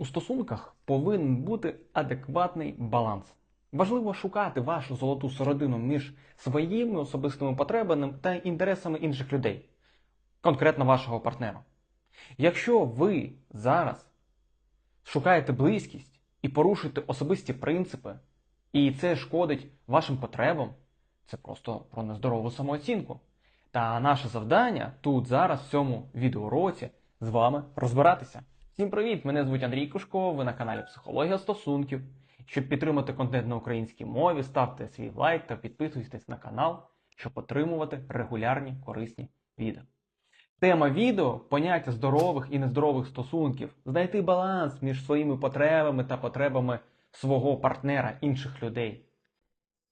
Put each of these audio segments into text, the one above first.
У стосунках повинен бути адекватний баланс. Важливо шукати вашу золоту середину між своїми особистими потребами та інтересами інших людей, конкретно вашого партнера. Якщо ви зараз шукаєте близькість і порушуєте особисті принципи, і це шкодить вашим потребам, це просто про нездорову самооцінку. Та наше завдання тут зараз в цьому відеоуроці з вами розбиратися. Всім привіт! Мене звуть Андрій Кушко, ви на каналі Психологія стосунків. Щоб підтримати контент на українській мові, ставте свій лайк та підписуйтесь на канал, щоб отримувати регулярні корисні відео. Тема відео поняття здорових і нездорових стосунків, знайти баланс між своїми потребами та потребами свого партнера, інших людей.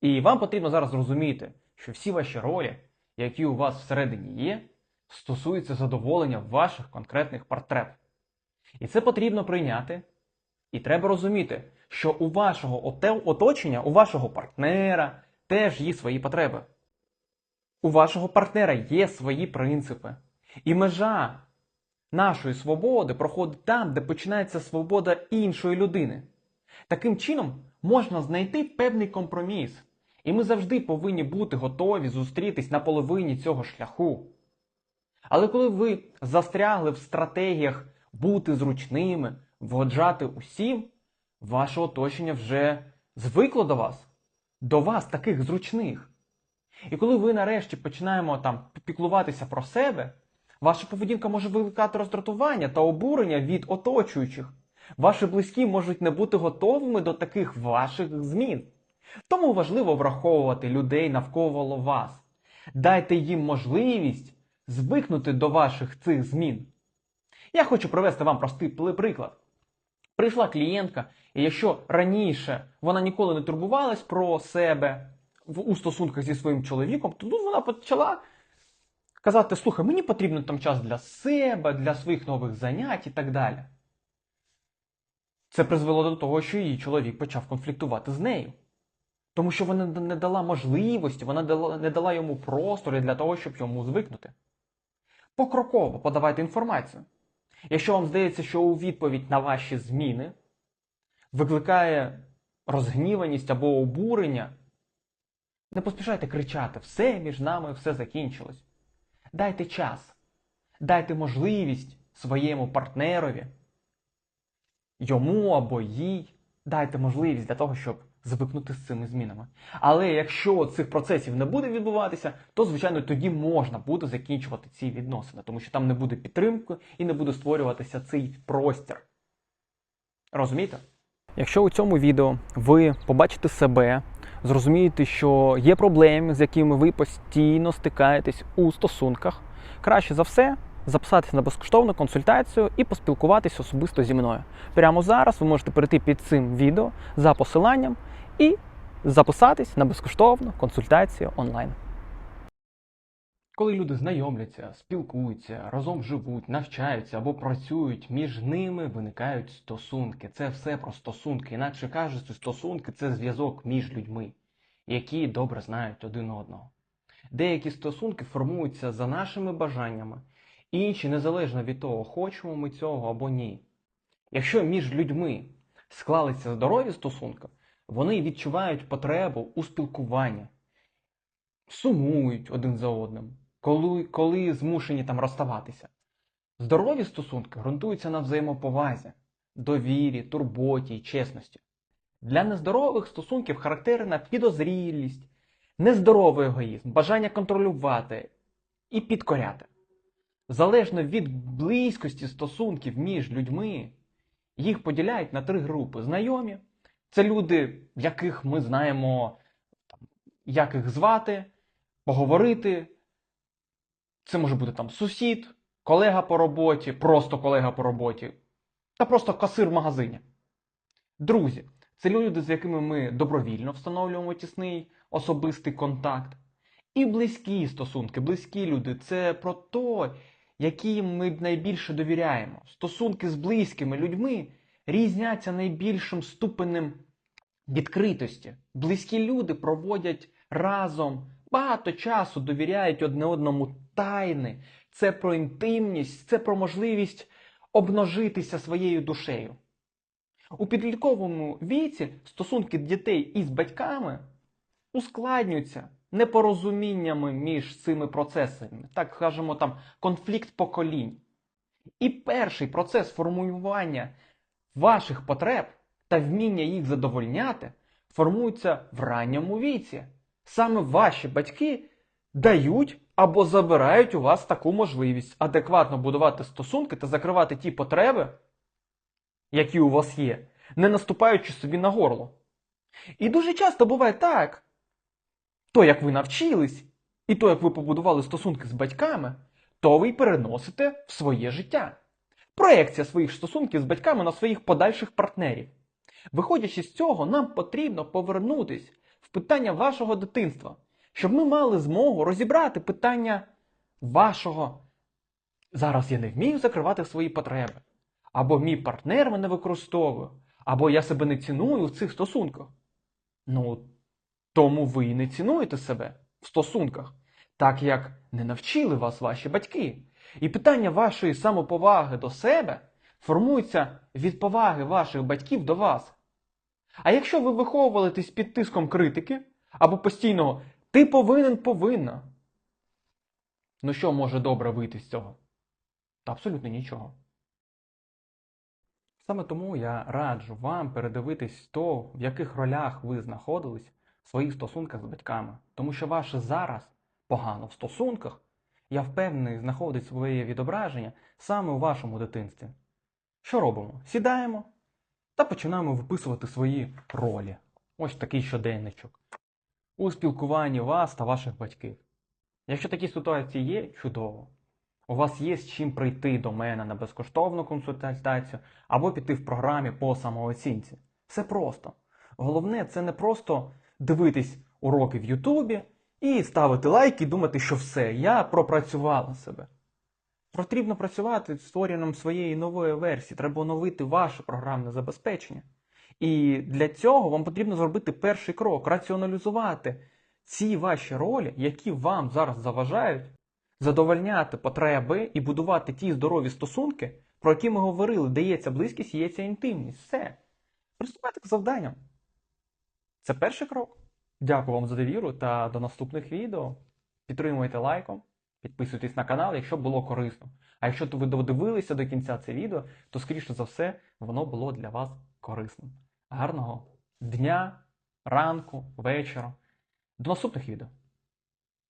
І вам потрібно зараз зрозуміти, що всі ваші ролі, які у вас всередині є, стосуються задоволення ваших конкретних потреб. І це потрібно прийняти. І треба розуміти, що у вашого оточення, у вашого партнера теж є свої потреби. У вашого партнера є свої принципи. І межа нашої свободи проходить там, де починається свобода іншої людини. Таким чином можна знайти певний компроміс. І ми завжди повинні бути готові зустрітись на половині цього шляху. Але коли ви застрягли в стратегіях бути зручними, вгоджати усім, ваше оточення вже звикло до вас, до вас таких зручних. І коли ви нарешті починаємо там піклуватися про себе, ваша поведінка може викликати роздратування та обурення від оточуючих. Ваші близькі можуть не бути готовими до таких ваших змін. Тому важливо враховувати людей навколо вас. Дайте їм можливість звикнути до ваших цих змін. Я хочу привести вам простий приклад. Прийшла клієнтка, і якщо раніше вона ніколи не турбувалась про себе у стосунках зі своїм чоловіком, то тут вона почала казати: слухай, мені потрібен там час для себе, для своїх нових занять і так далі. Це призвело до того, що її чоловік почав конфліктувати з нею. Тому що вона не дала можливості, вона не дала йому простору для того, щоб йому звикнути. Покроково подавайте інформацію. Якщо вам здається, що у відповідь на ваші зміни викликає розгніваність або обурення, не поспішайте кричати, все між нами, все закінчилось. Дайте час, дайте можливість своєму партнерові, йому або їй, дайте можливість для того, щоб звикнути з цими змінами. Але якщо цих процесів не буде відбуватися, то звичайно тоді можна буде закінчувати ці відносини, тому що там не буде підтримки і не буде створюватися цей простір. Розумієте? Якщо у цьому відео ви побачите себе, зрозумієте, що є проблеми, з якими ви постійно стикаєтесь у стосунках, краще за все записатися на безкоштовну консультацію і поспілкуватися особисто зі мною. Прямо зараз ви можете перейти під цим відео за посиланням і записатись на безкоштовну консультацію онлайн. Коли люди знайомляться, спілкуються, разом живуть, навчаються або працюють, між ними виникають стосунки. Це все про стосунки. Інакше кажучи, стосунки це зв'язок між людьми, які добре знають один одного. Деякі стосунки формуються за нашими бажаннями, інші незалежно від того, хочемо ми цього або ні. Якщо між людьми склалися здорові стосунки, вони відчувають потребу у спілкуванні, сумують один за одним, коли, коли змушені там розставатися. Здорові стосунки ґрунтуються на взаємоповазі, довірі, турботі й чесності. Для нездорових стосунків характерна підозрілість, нездоровий егоїзм, бажання контролювати і підкоряти. Залежно від близькості стосунків між людьми, їх поділяють на три групи: знайомі це люди, яких ми знаємо, як їх звати, поговорити. Це може бути там сусід, колега по роботі, просто колега по роботі, та просто касир в магазині. Друзі, це люди, з якими ми добровільно встановлюємо тісний особистий контакт. І близькі стосунки, близькі люди це про те, яким ми найбільше довіряємо. Стосунки з близькими людьми різняться найбільшим ступенем відкритості. Близькі люди проводять разом багато часу, довіряють одне одному тайни. Це про інтимність, це про можливість обножитися своєю душею. У підлітковому віці стосунки дітей із батьками ускладнюються непорозуміннями між цими процесами, так скажемо там конфлікт поколінь. І перший процес формулювання ваших потреб та вміння їх задовольняти формується в ранньому віці. Саме ваші батьки дають або забирають у вас таку можливість адекватно будувати стосунки та закривати ті потреби, які у вас є, не наступаючи собі на горло. І дуже часто буває так, то, як ви навчились, і то, як ви побудували стосунки з батьками, то ви й переносите в своє життя. Проекція своїх стосунків з батьками на своїх подальших партнерів. Виходячи з цього, нам потрібно повернутись в питання вашого дитинства, щоб ми мали змогу розібрати питання вашого. Зараз я не вмію закривати свої потреби. Або мій партнер мене використовує, або я себе не ціную в цих стосунках. Ну, тому ви не цінуєте себе в стосунках, так як не навчили вас ваші батьки. І питання вашої самоповаги до себе формується від поваги ваших батьків до вас. А якщо ви виховувалитесь під тиском критики або постійного ти повинен повинна, ну що може добре вийти з цього? Та абсолютно нічого. Саме тому я раджу вам передивитись то, в яких ролях ви знаходились своїх стосунках з батьками. Тому що ваше зараз погано в стосунках, я впевнений, знаходить своє відображення саме у вашому дитинстві. Що робимо? Сідаємо та починаємо виписувати свої ролі. Ось такий щоденничок. У спілкуванні вас та ваших батьків. Якщо такі ситуації є, чудово. У вас є з чим прийти до мене на безкоштовну консультацію або піти в програмі по самооцінці. Все просто. Головне, це не просто дивитись уроки в Ютубі і ставити лайки і думати, що все, я пропрацювала себе. Потрібно працювати з створенням своєї нової версії, треба оновити ваше програмне забезпечення. І для цього вам потрібно зробити перший крок, раціоналізувати ці ваші ролі, які вам зараз заважають, задовольняти потреби і будувати ті здорові стосунки, про які ми говорили, де є ця близькість, є ця інтимність. Все. Приступайте к завданням. Це перший крок. Дякую вам за довіру та до наступних відео. Підтримуйте лайком, підписуйтесь на канал, якщо було корисно. А якщо ви додивилися до кінця це відео, то скоріше за все воно було для вас корисним. Гарного дня, ранку, вечора. До наступних відео.